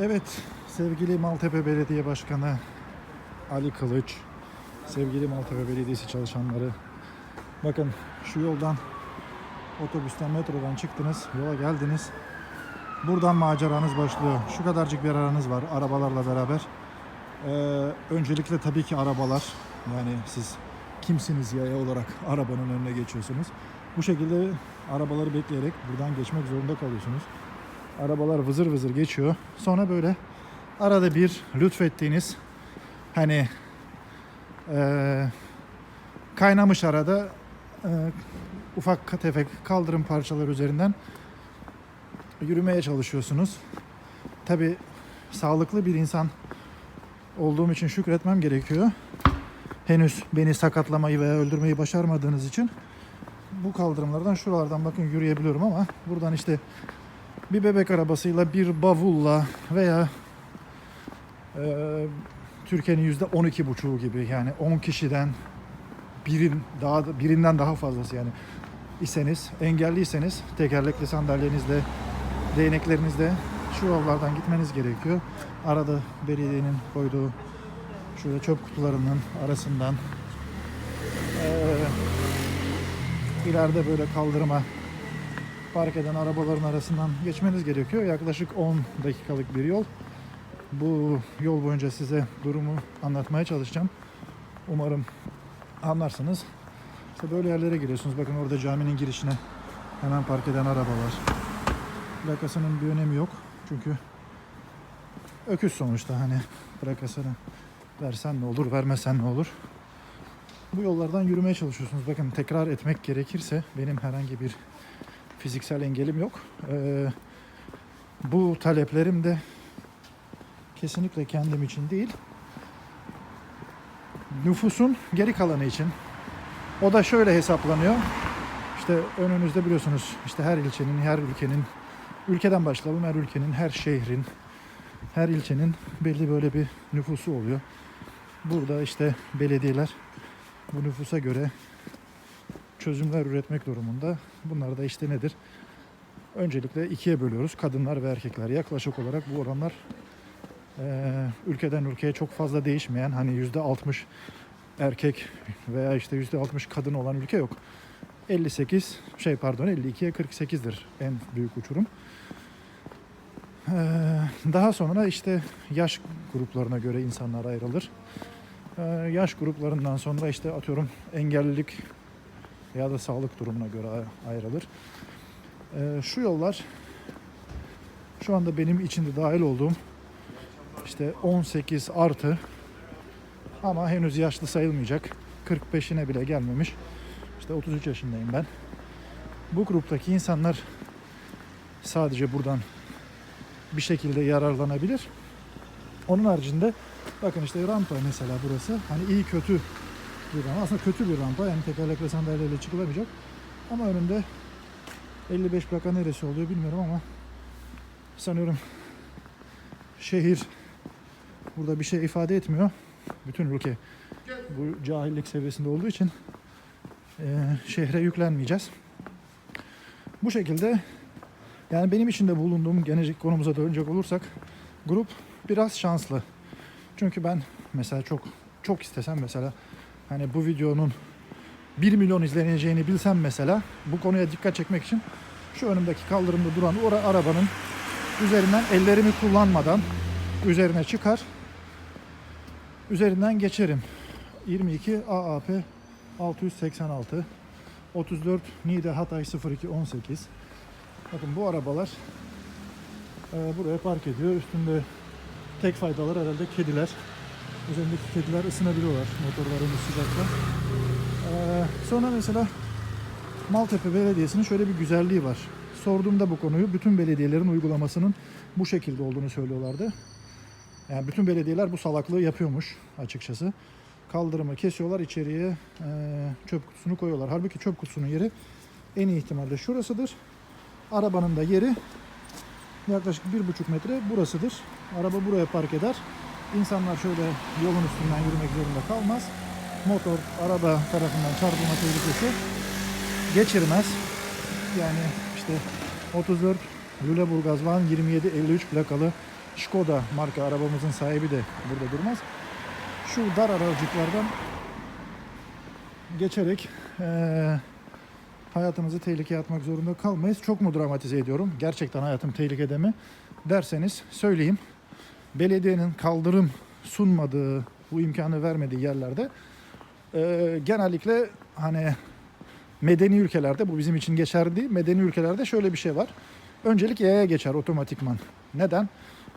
Evet, sevgili Maltepe Belediye Başkanı Ali Kılıç, sevgili Maltepe Belediyesi çalışanları, bakın şu yoldan, otobüsten, metrodan çıktınız, yola geldiniz. Buradan maceranız başlıyor. Şu kadarcık bir aranız var arabalarla beraber. Ee, öncelikle tabii ki arabalar. Yani siz kimsiniz yaya olarak arabanın önüne geçiyorsunuz. Bu şekilde arabaları bekleyerek buradan geçmek zorunda kalıyorsunuz. Arabalar vızır vızır geçiyor. Sonra böyle arada bir lütfettiğiniz hani eee, kaynamış arada eee, ufak tefek kaldırım parçaları üzerinden yürümeye çalışıyorsunuz. Tabi sağlıklı bir insan olduğum için şükretmem gerekiyor. Henüz beni sakatlamayı veya öldürmeyi başarmadığınız için bu kaldırımlardan şuralardan bakın yürüyebiliyorum ama buradan işte bir bebek arabasıyla bir bavulla veya e, Türkiye'nin yüzde 12 buçuğu gibi yani 10 kişiden birin daha da- birinden daha fazlası yani iseniz engelliyseniz tekerlekli sandalyenizle değneklerinizle şu yollardan gitmeniz gerekiyor. Arada belediyenin koyduğu şöyle çöp kutularının arasından eee ileride böyle kaldırıma park eden arabaların arasından geçmeniz gerekiyor. Yaklaşık 10 dakikalık bir yol. Bu yol boyunca size durumu anlatmaya çalışacağım. Umarım anlarsınız. İşte böyle yerlere giriyorsunuz. Bakın orada caminin girişine hemen park eden arabalar. Plakasının bir önemi yok. Çünkü öküz sonuçta hani plakasını versen ne olur, vermesen ne olur. Bu yollardan yürümeye çalışıyorsunuz. Bakın tekrar etmek gerekirse benim herhangi bir fiziksel engelim yok. Ee, bu taleplerim de kesinlikle kendim için değil. Nüfusun geri kalanı için. O da şöyle hesaplanıyor. İşte önünüzde biliyorsunuz işte her ilçenin, her ülkenin, ülkeden başlayalım her ülkenin, her şehrin, her ilçenin belli böyle bir nüfusu oluyor. Burada işte belediyeler bu nüfusa göre çözümler üretmek durumunda. Bunlar da işte nedir? Öncelikle ikiye bölüyoruz. Kadınlar ve erkekler. Yaklaşık olarak bu oranlar eee, ülkeden ülkeye çok fazla değişmeyen hani yüzde 60 erkek veya işte yüzde 60 kadın olan ülke yok. 58 şey pardon 52'ye 48'dir en büyük uçurum. Eee, daha sonra işte yaş gruplarına göre insanlar ayrılır. Eee, yaş gruplarından sonra işte atıyorum engellilik ya da sağlık durumuna göre ay- ayrılır. Ee, şu yollar şu anda benim içinde dahil olduğum işte 18 artı ama henüz yaşlı sayılmayacak. 45'ine bile gelmemiş. İşte 33 yaşındayım ben. Bu gruptaki insanlar sadece buradan bir şekilde yararlanabilir. Onun haricinde bakın işte rampa mesela burası. Hani iyi kötü bir rampa. Aslında kötü bir rampa. Yani tekerlekli sandalyeyle çıkılamayacak. Ama önünde 55 plaka neresi oluyor bilmiyorum ama sanıyorum şehir burada bir şey ifade etmiyor. Bütün ülke bu cahillik seviyesinde olduğu için eee, şehre yüklenmeyeceğiz. Bu şekilde yani benim içinde bulunduğum genetik konumuza dönecek olursak grup biraz şanslı. Çünkü ben mesela çok çok istesem mesela hani bu videonun 1 milyon izleneceğini bilsem mesela bu konuya dikkat çekmek için şu önümdeki kaldırımda duran o ara- arabanın üzerinden ellerimi kullanmadan üzerine çıkar üzerinden geçerim. 22 AAP 686 34 Niğde Hatay 0218 Bakın bu arabalar e, buraya park ediyor. Üstünde tek faydalar herhalde kediler. Üzerindeki kediler ısınabiliyorlar motorların sıcakta. Ee, sonra mesela Maltepe Belediyesi'nin şöyle bir güzelliği var. Sorduğumda bu konuyu bütün belediyelerin uygulamasının bu şekilde olduğunu söylüyorlardı. Yani bütün belediyeler bu salaklığı yapıyormuş açıkçası. Kaldırımı kesiyorlar içeriye e, çöp kutusunu koyuyorlar. Halbuki çöp kutusunun yeri en iyi ihtimalle şurasıdır. Arabanın da yeri yaklaşık bir buçuk metre burasıdır. Araba buraya park eder. İnsanlar şöyle yolun üstünden yürümek zorunda kalmaz motor araba tarafından çarpılma tehlikesi geçirmez. Yani işte 34 Lüleburgaz Van 2753 plakalı Skoda marka arabamızın sahibi de burada durmaz. Şu dar aracıklardan geçerek eee, hayatımızı tehlikeye atmak zorunda kalmayız. Çok mu dramatize ediyorum? Gerçekten hayatım tehlikede mi? Derseniz söyleyeyim. Belediyenin kaldırım sunmadığı, bu imkanı vermediği yerlerde eee, genellikle hani medeni ülkelerde bu bizim için geçerli değil. Medeni ülkelerde şöyle bir şey var. Öncelik yaya geçer otomatikman. Neden?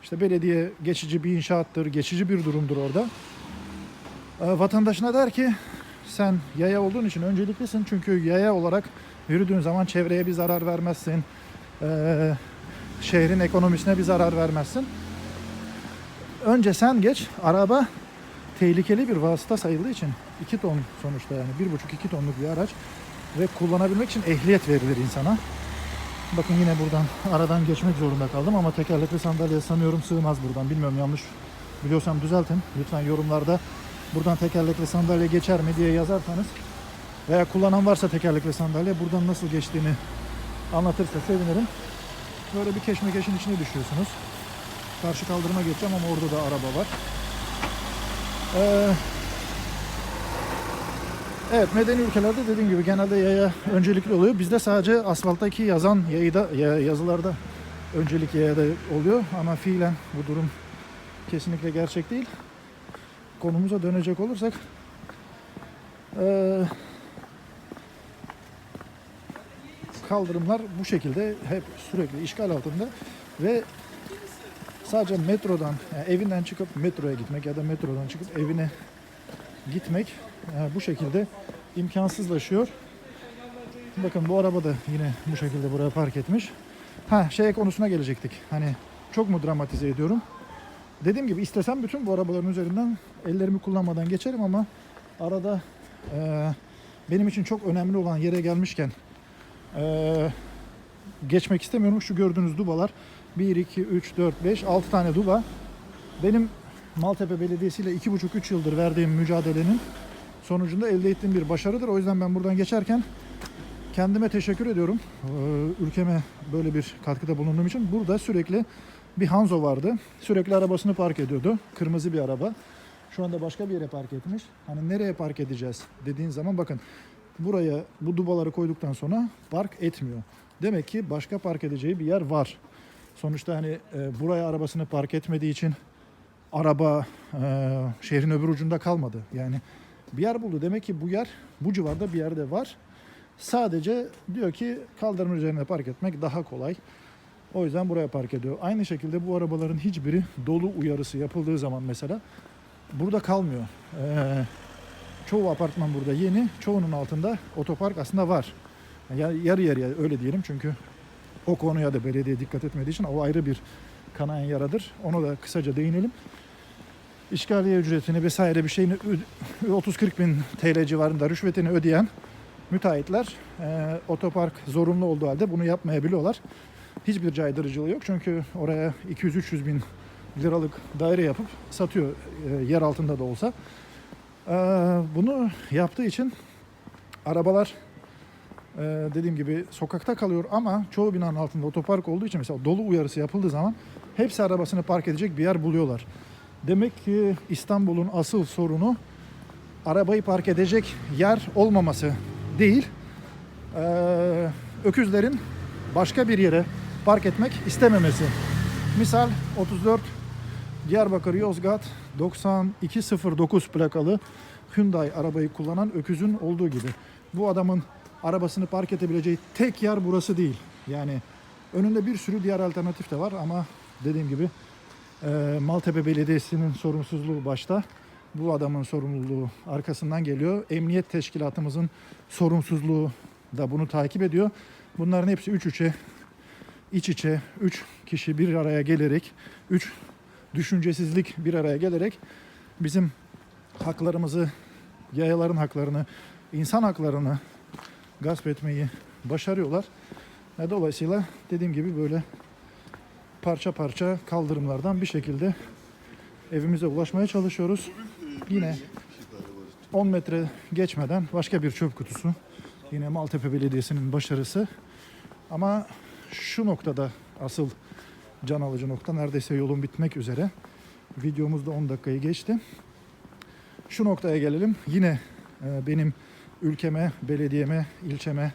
İşte belediye geçici bir inşaattır, geçici bir durumdur orada. Ee, vatandaşına der ki sen yaya olduğun için önceliklisin çünkü yaya olarak yürüdüğün zaman çevreye bir zarar vermezsin. Ee, şehrin ekonomisine bir zarar vermezsin. Önce sen geç. Araba tehlikeli bir vasıta sayıldığı için 2 ton sonuçta yani 1,5-2 tonluk bir araç ve kullanabilmek için ehliyet verilir insana. Bakın yine buradan aradan geçmek zorunda kaldım ama tekerlekli sandalye sanıyorum sığmaz buradan. Bilmiyorum yanlış biliyorsam düzeltin. Lütfen yorumlarda buradan tekerlekli sandalye geçer mi diye yazarsanız veya kullanan varsa tekerlekli sandalye buradan nasıl geçtiğini anlatırsa sevinirim. Böyle bir keşmekeşin içine düşüyorsunuz. Karşı kaldırıma geçeceğim ama orada da araba var. Ee, Evet medeni ülkelerde dediğim gibi genelde yaya öncelikli oluyor. Bizde sadece asfalttaki yazan yayıda, ya- yazılarda öncelik yayada oluyor ama fiilen bu durum kesinlikle gerçek değil. Konumuza dönecek olursak eee, kaldırımlar bu şekilde hep sürekli işgal altında ve sadece metrodan yani evinden çıkıp metroya gitmek ya da metrodan çıkıp evine gitmek e, bu şekilde imkansızlaşıyor. Bakın bu araba da yine bu şekilde buraya park etmiş. Ha şey konusuna gelecektik. Hani çok mu dramatize ediyorum? Dediğim gibi istesem bütün bu arabaların üzerinden ellerimi kullanmadan geçerim ama arada e, benim için çok önemli olan yere gelmişken e, geçmek istemiyorum. Şu gördüğünüz dubalar 1, 2, 3, 4, 5, 6 tane duba. Benim Maltepe Belediyesi ile 2,5-3 yıldır verdiğim mücadelenin sonucunda elde ettiğim bir başarıdır. O yüzden ben buradan geçerken kendime teşekkür ediyorum. Ee, Ülkeme böyle bir katkıda bulunduğum için. Burada sürekli bir Hanzo vardı. Sürekli arabasını park ediyordu. Kırmızı bir araba. Şu anda başka bir yere park etmiş. Hani nereye park edeceğiz dediğin zaman bakın buraya bu dubaları koyduktan sonra park etmiyor. Demek ki başka park edeceği bir yer var. Sonuçta hani e, buraya arabasını park etmediği için araba e, şehrin öbür ucunda kalmadı. Yani bir yer buldu. Demek ki bu yer bu civarda bir yerde var. Sadece diyor ki kaldırım üzerine park etmek daha kolay. O yüzden buraya park ediyor. Aynı şekilde bu arabaların hiçbiri dolu uyarısı yapıldığı zaman mesela burada kalmıyor. Ee, çoğu apartman burada yeni. Çoğunun altında otopark aslında var. Yani yarı yarıya öyle diyelim çünkü o konuya da belediye dikkat etmediği için o ayrı bir kanayan yaradır. Onu da kısaca değinelim. İşgaliye ücretini vesaire bir şeyini ö- 30-40 bin TL civarında rüşvetini ödeyen müteahhitler e, otopark zorunlu olduğu halde bunu yapmayabiliyorlar. Hiçbir caydırıcılığı yok çünkü oraya 200-300 bin liralık daire yapıp satıyor e, yer altında da olsa. E, bunu yaptığı için arabalar e, dediğim gibi sokakta kalıyor ama çoğu binanın altında otopark olduğu için mesela dolu uyarısı yapıldığı zaman hepsi arabasını park edecek bir yer buluyorlar. Demek ki İstanbul'un asıl sorunu arabayı park edecek yer olmaması değil, ee, öküzlerin başka bir yere park etmek istememesi. Misal 34 Diyarbakır Yozgat 9209 plakalı Hyundai arabayı kullanan öküzün olduğu gibi. Bu adamın arabasını park edebileceği tek yer burası değil. Yani önünde bir sürü diğer alternatif de var ama dediğim gibi e, Maltepe Belediyesi'nin sorumsuzluğu başta. Bu adamın sorumluluğu arkasından geliyor. Emniyet teşkilatımızın sorumsuzluğu da bunu takip ediyor. Bunların hepsi üç üçe, iç içe, üç kişi bir araya gelerek, üç düşüncesizlik bir araya gelerek bizim haklarımızı, yayaların haklarını, insan haklarını gasp etmeyi başarıyorlar. Ve dolayısıyla dediğim gibi böyle parça parça kaldırımlardan bir şekilde evimize ulaşmaya çalışıyoruz. Yine 10 metre geçmeden başka bir çöp kutusu. Yine Maltepe Belediyesi'nin başarısı. Ama şu noktada asıl can alıcı nokta. Neredeyse yolun bitmek üzere. Videomuz da 10 dakikayı geçti. Şu noktaya gelelim. Yine e, benim ülkeme, belediyeme, ilçeme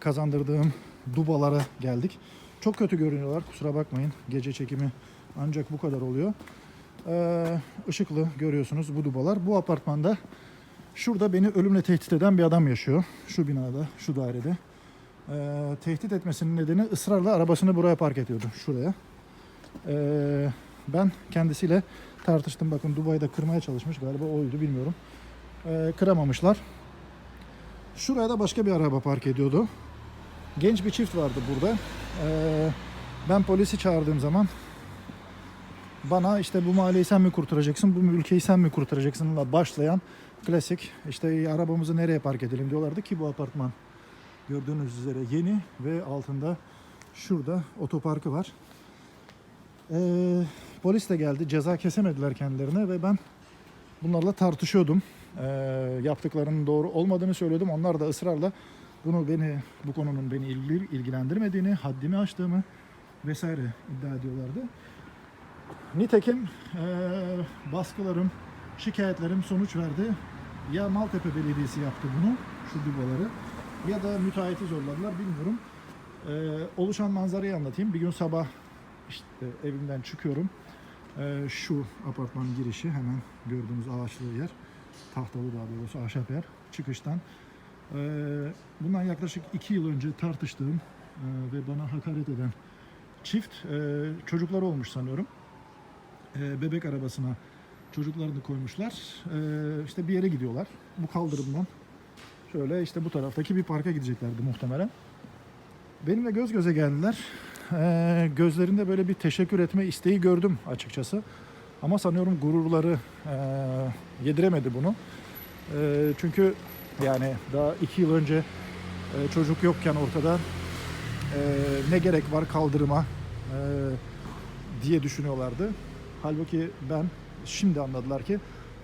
kazandırdığım dubalara geldik. Çok kötü görünüyorlar. Kusura bakmayın. Gece çekimi ancak bu kadar oluyor. Ee, ışıklı görüyorsunuz bu dubalar. Bu apartmanda şurada beni ölümle tehdit eden bir adam yaşıyor. Şu binada, şu dairede. Ee, tehdit etmesinin nedeni ısrarla arabasını buraya park ediyordu. Şuraya. Ee, ben kendisiyle tartıştım. Bakın Dubai'de kırmaya çalışmış. Galiba oydu bilmiyorum. Ee, kıramamışlar. Şuraya da başka bir araba park ediyordu. Genç bir çift vardı burada. Ee, ben polisi çağırdığım zaman bana işte bu mahalleyi sen mi kurtaracaksın, bu ülkeyi sen mi kurtaracaksınla başlayan klasik işte arabamızı nereye park edelim diyorlardı ki bu apartman gördüğünüz üzere yeni ve altında şurada otoparkı var. Ee, polis de geldi. Ceza kesemediler kendilerine ve ben bunlarla tartışıyordum. Ee, yaptıklarının doğru olmadığını söylüyordum. Onlar da ısrarla bunu beni bu konunun beni ilgilendirmediğini, haddimi aştığımı vesaire iddia ediyorlardı. Nitekim eee, baskılarım, şikayetlerim sonuç verdi. Ya Maltepe Belediyesi yaptı bunu, şu dubaları, ya da müteahhiti zorladılar bilmiyorum. Eee, oluşan manzarayı anlatayım. Bir gün sabah işte evimden çıkıyorum. Eee, şu apartman girişi hemen gördüğünüz ağaçlı yer. Tahtalı daha doğrusu ahşap yer. Çıkıştan. Eee, bundan yaklaşık iki yıl önce tartıştığım eee, ve bana hakaret eden çift eee çocukları olmuş sanıyorum e, bebek arabasına çocuklarını koymuşlar. E, işte bir yere gidiyorlar. Bu kaldırımdan şöyle işte bu taraftaki bir parka gideceklerdi muhtemelen. Benimle göz göze geldiler. E, gözlerinde böyle bir teşekkür etme isteği gördüm açıkçası. Ama sanıyorum gururları e, yediremedi bunu. E, çünkü yani daha iki yıl önce e, çocuk yokken ortada e, ne gerek var kaldırıma e, diye düşünüyorlardı. Halbuki ben şimdi anladılar ki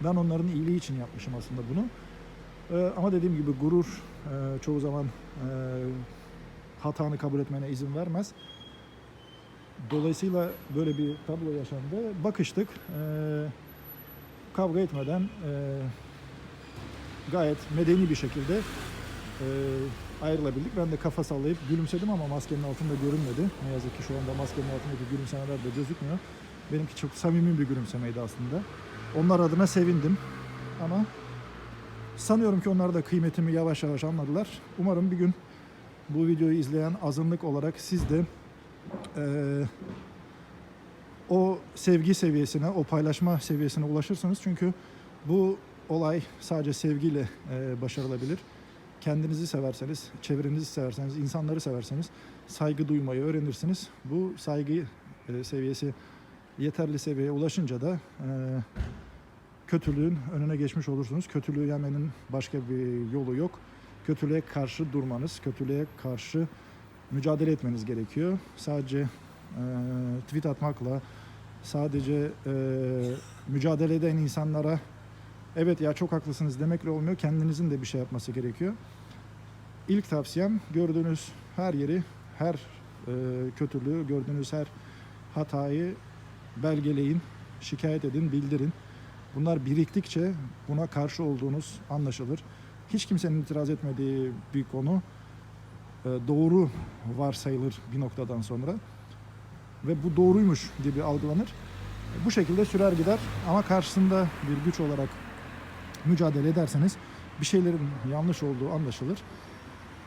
ben onların iyiliği için yapmışım aslında bunu. Ee, ama dediğim gibi gurur e, çoğu zaman e, hatanı kabul etmene izin vermez. Dolayısıyla böyle bir tablo yaşandı. Bakıştık. E, kavga etmeden e, gayet medeni bir şekilde e, ayrılabildik. Ben de kafa sallayıp gülümsedim ama maskenin altında görünmedi. Ne yazık ki şu anda maskenin altındaki gülümsemeler de gözükmüyor. Benimki çok samimi bir gülümsemeydi aslında. Onlar adına sevindim. Ama sanıyorum ki onlar da kıymetimi yavaş yavaş anladılar. Umarım bir gün bu videoyu izleyen azınlık olarak siz de eee, o sevgi seviyesine, o paylaşma seviyesine ulaşırsınız. Çünkü bu olay sadece sevgiyle eee, başarılabilir. Kendinizi severseniz, çevrenizi severseniz, insanları severseniz saygı duymayı öğrenirsiniz. Bu saygı eee, seviyesi yeterli seviyeye ulaşınca da e, kötülüğün önüne geçmiş olursunuz. Kötülüğü yemenin başka bir yolu yok. Kötülüğe karşı durmanız, kötülüğe karşı mücadele etmeniz gerekiyor. Sadece e, tweet atmakla, sadece e, mücadele eden insanlara evet ya çok haklısınız demekle olmuyor. Kendinizin de bir şey yapması gerekiyor. İlk tavsiyem gördüğünüz her yeri, her e, kötülüğü, gördüğünüz her hatayı belgeleyin, şikayet edin, bildirin. Bunlar biriktikçe buna karşı olduğunuz anlaşılır. Hiç kimsenin itiraz etmediği bir konu doğru varsayılır bir noktadan sonra ve bu doğruymuş gibi algılanır. Bu şekilde sürer gider ama karşısında bir güç olarak mücadele ederseniz bir şeylerin yanlış olduğu anlaşılır.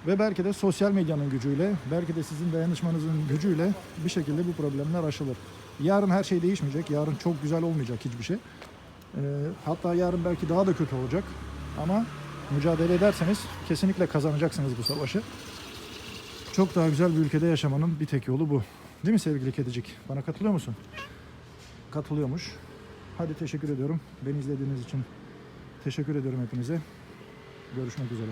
Ve belki de sosyal medyanın gücüyle, belki de sizin dayanışmanızın gücüyle bir şekilde bu problemler aşılır. Yarın her şey değişmeyecek. Yarın çok güzel olmayacak hiçbir şey. Ee, hatta yarın belki daha da kötü olacak. Ama mücadele ederseniz kesinlikle kazanacaksınız bu savaşı. Çok daha güzel bir ülkede yaşamanın bir tek yolu bu. Değil mi sevgili kedicik? Bana katılıyor musun? Katılıyormuş. Hadi teşekkür ediyorum. Beni izlediğiniz için teşekkür ediyorum hepinize. Görüşmek üzere.